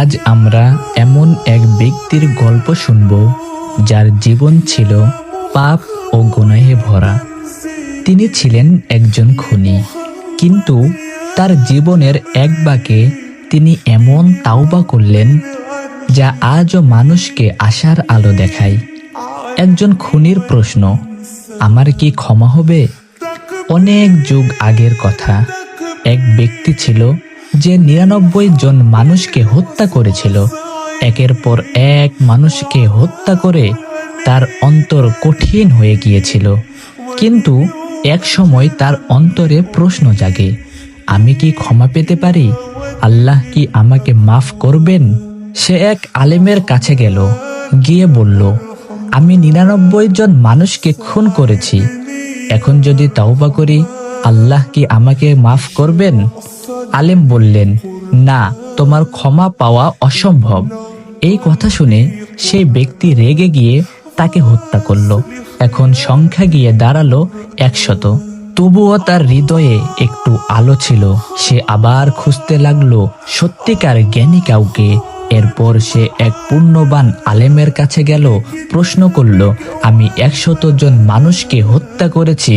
আজ আমরা এমন এক ব্যক্তির গল্প শুনব, যার জীবন ছিল পাপ ও গুনাহে ভরা। তিনি ছিলেন একজন খুনি, কিন্তু তার জীবনের এক বাকে তিনি এমন তাওবা করলেন, যা আজও মানুষকে আশার আলো দেখায়। একজন খুনির প্রশ্ন, আমার কি ক্ষমা হবে? অনেক যুগ আগের কথা। এক ব্যক্তি ছিল যে নিরানব্বই জন মানুষকে হত্যা করেছিল, একের পর এক মানুষকে হত্যা করে তার অন্তর কঠিন হয়ে গিয়েছিল। কিন্তু এক সময় তার অন্তরে প্রশ্ন জাগে, আমি কি ক্ষমা পেতে পারি? আল্লাহ কি আমাকে মাফ করবেন? সে এক আলেমের কাছে গেল, গিয়ে বলল, আমি নিরানব্বই জন মানুষকে খুন করেছি। এখন যদি তাওবা করি, আল্লাহ কি আমাকে মাফ করবেন? আলেম বললেন, না, তোমার ক্ষমা পাওয়া অসম্ভব। এই কথা শুনে সেই ব্যক্তি রেগে গিয়ে তাকে হত্যা করল। এখন সংখ্যা গিয়ে দাঁড়াল একশত। তবুও তার হৃদয়ে একটু আলো ছিল। সে আবার খুঁজতে লাগল, সত্যিকার জ্ঞানী কাউকে এরপর সে এক পুণ্যবান আলেমের কাছে গেল, প্রশ্ন করল, আমি একশত জন মানুষকে হত্যা করেছি,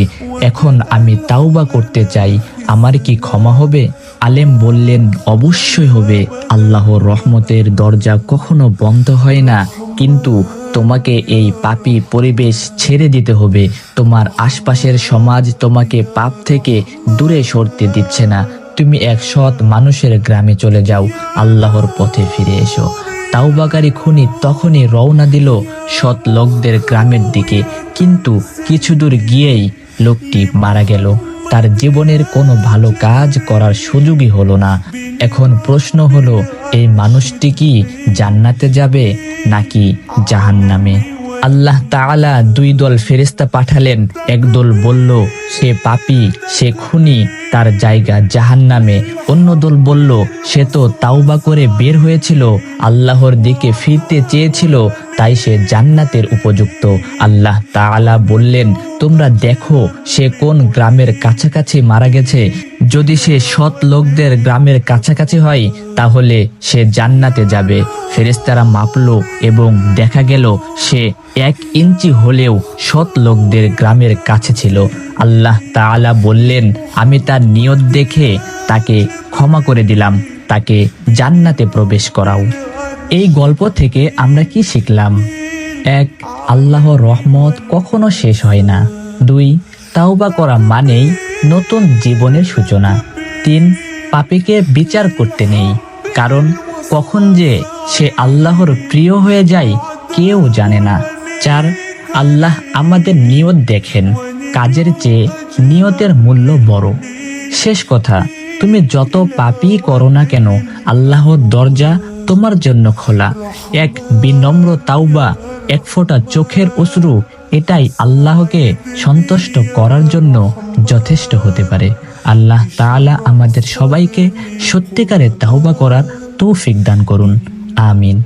এখন আমি তাওবা করতে চাই, আমার কি ক্ষমা হবে? আলেম বললেন, অবশ্যই হবে, আল্লাহর রহমতের দরজা কখনো বন্ধ হয় না, কিন্তু তোমাকে এই পাপী পরিবেশ ছেড়ে দিতে হবে, তোমার আশপাশের সমাজ তোমাকে পাপ থেকে দূরে সরতে দিচ্ছে না তুমি এক সৎ মানুষের গ্রামে চলে যাও, আল্লাহর পথে ফিরে এসো। তাওবাকারী খুনি তখনই রওনা দিল সৎ লোকদের গ্রামের দিকে, কিন্তু কিছু দূর গিয়েই লোকটি মারা গেল। তার জীবনের কোনো ভালো কাজ করার সুযোগই হলো না। এখন প্রশ্ন হলো, এই মানুষটি কি জান্নাতে যাবে নাকি জাহান্নামে? আল্লাহ তাআলা দুই দল ফেরেস্তা পাঠালেন। একদল বলল, সে পাপি, সে খুনি, তার জায়গা জাহান নামে অন্য দল বলল, সে তো তাওবা করে বের হয়েছিল, আল্লাহর দিকে ফিরতে চেয়েছিল তাই সে জান্নাতের উপযুক্ত। আল্লাহ তাআলা বললেন, তোমরা দেখো সে কোন গ্রামের কাছাকাছি মারা গেছে। যদি সে সৎ লোকদের গ্রামের কাছাকাছি হয়, তাহলে সে জান্নাতে যাবে। ফেরেস্তারা মাপলো এবং দেখা গেল, সে এক ইঞ্চি হলেও সৎ লোকদের গ্রামের কাছে ছিল। আল্লাহ তাআলা বললেন, আমি তার নিয়ত দেখে তাকে ক্ষমা করে দিলাম। তাকে জান্নাতে প্রবেশ করাও। এই গল্প থেকে আমরা কি শিখলাম? এক আল্লাহর রহমত কখনো শেষ হয় না। দুই, তাওবা করা মানেই নতুন জীবনের সূচনা। তিন, পাপীকে বিচার করতে নেই। কারণ কখন যে সে আল্লাহর প্রিয় হয়ে যায় কেউ জানে না। চার, আল্লাহ আমাদের নিয়ত দেখেন। কাজের চেয়ে নিয়তের মূল্য বড়। শেষ কথা, তুমি যত পাপই করো না কেন, আল্লাহর দরজা তোমার জন্য খোলা। এক বিনম্র তাওবা, এক ফোঁটা চোখের অশ্রু, এটাই আল্লাহকে সন্তুষ্ট করার জন্য যথেষ্ট হতে পারে। আল্লাহ তালা আমাদের সবাইকে সত্যিকারের তাওবা করার তৌফিক দান করুন। আমিন।